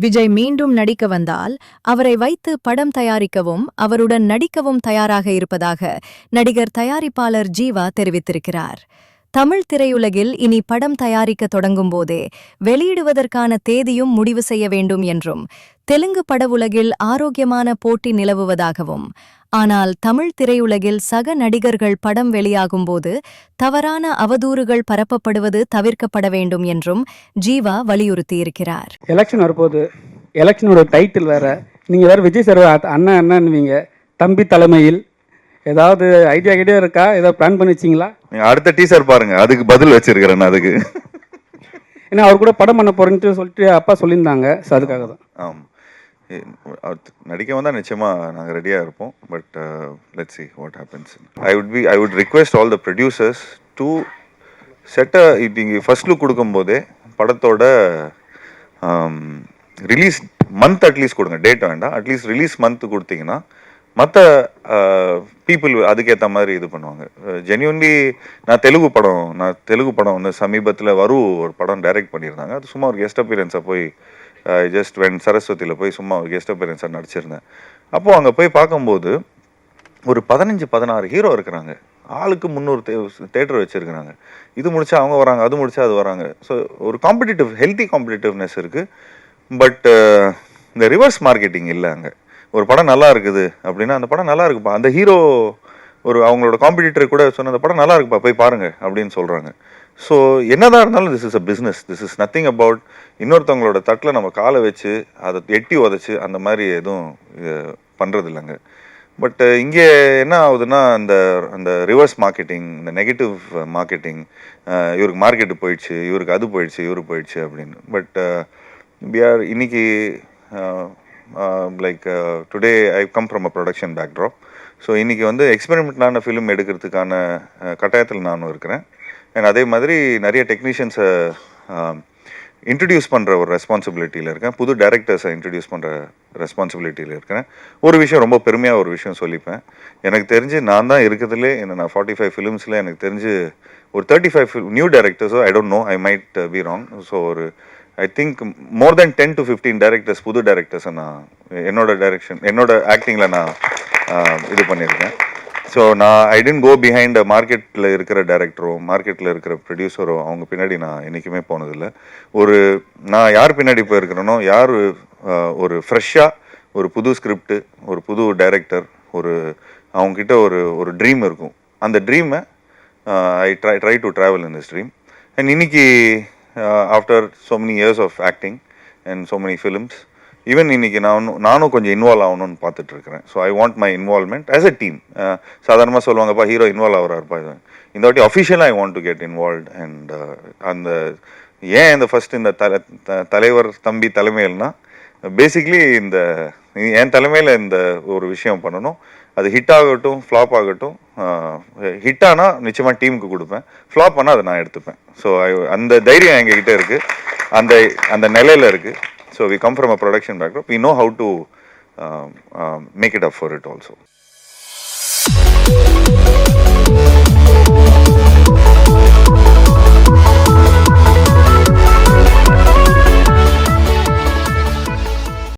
விஜய் மீண்டும் நடிக்க வந்தால் அவரை வைத்து படம் தயாரிக்கவும் அவருடன் நடிக்கவும் தயாராக இருப்பதாக நடிகர் தயாரிப்பாளர் ஜீவா தெரிவித்திருக்கிறார். தமிழ் திரையுலகில் இனி படம் தயாரிக்க தொடங்கும் போதே வெளியிடுவதற்கான தேதியும் முடிவு செய்ய வேண்டும் என்றும் தெலுங்கு படவுலகில் ஆரோக்கியமான போட்டி நிலவுவதாகவும் ஆனால் தமிழ் திரையுலகில் சக நடிகர்கள் படம் வெளியாகும்போது தவறான அவதூறுகள் பரப்பப்படுவது தவிர்க்கப்பட வேண்டும் என்றும் ஜீவா வலியுறுத்தியிருக்கிறார். எலெக்ஷன் வரும்போது எலெக்ஷனோட டைட்டில் வேற. நீங்க வேற விஜய் சார் அண்ணன் அண்ணன்னுவீங்க. தம்பி தலைமையில் ஏதாவது ஐடியா ஐடியா இருக்கா? ஏதாவது பிளான் பண்ணி வச்சிங்களா? நீங்க அடுத்த டீசர் பாருங்க. அதுக்கு பதில் வச்சிருக்கிறேன் நான் அதுக்கு. ஏன்னா அவர் கூட படம் பண்ண போறேன்ட்டு சொல்லிட்டு அப்பா சொல்லியிருந்தாங்க. ஸோ அதுக்காக தான். ஆம். அவர் நடிக்க வந்தால் நிச்சயமாக நாங்கள் ரெடியாக இருப்போம். But let see what happens I would be I would request all the producers to செட்டை நீங்கள் ஃபர்ஸ்ட் லுக் கொடுக்கும்போதே படத்தோட ரிலீஸ் மந்த் அட்லீஸ்ட் கொடுங்க. டேட் வேண்டாம். அட்லீஸ்ட் ரிலீஸ் மந்த் கொடுத்தீங்கன்னா மற்ற பீப்புள் அதுக்கேற்ற மாதிரி இது பண்ணுவாங்க. ஜென்யூன்லி நான் தெலுங்கு படம் நான் தெலுங்கு படம் வந்து சமீபத்தில் வரு ஒரு படம் டைரக்ட் பண்ணியிருந்தாங்க. அது சும்மா ஒரு கெஸ்ட் அப்பியரன்ஸாக போய் ஜஸ்ட் வென் சரஸ்வதியில் போய் சும்மா ஒரு கெஸ்ட் அப்பியரன்ஸாக நடிச்சிருந்தேன். அப்போது அங்கே போய் பார்க்கும்போது ஒரு பதினஞ்சு பதினாறு ஹீரோ இருக்கிறாங்க. ஆளுக்கு முந்நூறு தேட்டர் வச்சுருக்கிறாங்க. இது முடிச்சா அவங்க வராங்க அது முடிச்சா அது வராங்க. ஸோ ஒரு காம்படிட்டிவ் ஹெல்த்தி காம்படிட்டிவ்னஸ் இருக்குது பட் இந்த ரிவர்ஸ் மார்க்கெட்டிங் இல்லை அங்கே. ஒரு படம் நல்லா இருக்குது அப்படின்னா அந்த படம் நல்லா இருக்குப்பா. அந்த ஹீரோ ஒரு அவங்களோட காம்படிட்டர் கூட சொன்ன அந்த படம் நல்லா இருக்குப்பா போய் பாருங்க அப்படின்னு சொல்கிறாங்க ஸோ என்னதான் இருந்தாலும் this is a business this is nothing about இன்னொருத்தவங்களோட தட்டில் நம்ம காலை வச்சு அதை எட்டி உதச்சி அந்த மாதிரி எதுவும் பண்ணுறது இல்லைங்க பட் இங்கே என்ன ஆகுதுன்னா அந்த அந்த ரிவர்ஸ் மார்க்கெட்டிங் இந்த நெகட்டிவ் மார்க்கெட்டிங் இவருக்கு மார்க்கெட்டு போயிடுச்சு இவருக்கு அது போயிடுச்சு இவரு போயிடுச்சு அப்படின்னு. பட் ஆர் இன்னைக்கு like today I come from a production backdrop so இன்றைக்கி வந்து எக்ஸ்பெரிமெண்ட்லான ஃபிலிம் எடுக்கிறதுக்கான uh, கட்டாயத்தில் நானும் இருக்கிறேன். அண்ட் அதே மாதிரி நிறைய டெக்னீஷியன்ஸை இன்ட்ரடியூஸ் பண்ணுற ஒரு ரெஸ்பான்சிபிலிட்டியில் இருக்கேன். புது டேரக்டர்ஸை இன்ட்ரடியூஸ் பண்ணுற ரெஸ்பான்சிபிலிட்டியில் இருக்கிறேன் ஒரு விஷயம் ரொம்ப பெருமையாக ஒரு விஷயம் சொல்லிப்பேன். எனக்கு தெரிஞ்சு நான் தான் இருக்கிறதுலே என்ன நான் ஃபார்ட்டி ஃபைவ் ஃபிலிம்ஸில் எனக்கு தெரிஞ்சு ஒரு thirty five new டேரக்டர்ஸோ I don't know I might be wrong so ஒரு I think more than ten to fifteen directors புது டேரக்டர்ஸை நான் என்னோட டைரக்ஷன் என்னோட ஆக்டிங்கில் நான் இது பண்ணியிருக்கேன். ஸோ நான் ஐ டென்ட் கோ பிஹைண்ட் மார்க்கெட்டில் இருக்கிற டேரக்டரோ மார்க்கெட்டில் இருக்கிற ப்ரொடியூசரோ அவங்க பின்னாடி நான் என்றைக்குமே போனதில்லை. ஒரு நான் யார் பின்னாடி போயிருக்கிறேனோ யார் ஒரு ஃப்ரெஷ்ஷாக ஒரு புது ஸ்கிரிப்ட் ஒரு புது டைரக்டர் ஒரு அவங்கக்கிட்ட ஒரு ஒரு ட்ரீம் இருக்கும். அந்த ட்ரீமை I try try to travel in this dream and இன்னைக்கு Uh, after so many years of acting and so many films even இன்னைக்கு நான் நானும் கொஞ்சம் இன்வால்வ் ஆகணும்னு பார்த்துட்டு இருக்கிறேன் so I want my involvement as a team uh, சாதாரணமாக சொல்லுவாங்கப்பா ஹீரோ இன்வால்வ் ஆகிறாருப்பா. இது இந்த வாட்டி அஃபிஷியலாக I want to get involve and அந்த ஏன் இந்த ஃபஸ்ட் இந்த தல த- தலைவர் தம்பி தலைமையில்னா பேசிக்லி இந்த என் தலைமையில் இந்த ஒரு விஷயம் பண்ணணும். அது ஹிட் ஆகட்டும் ஃப்ளாப் ஆகட்டும் ஹிட் ஆனால் நிச்சயமாக டீமுக்கு கொடுப்பேன். ஃப்ளாப் ஆனால் அதை நான் எடுத்துப்பேன். ஸோ அந்த தைரியம் எங்ககிட்ட இருக்குது அந்த அந்த நிலையில் இருக்குது so we come from a production background we know how to make it up for it also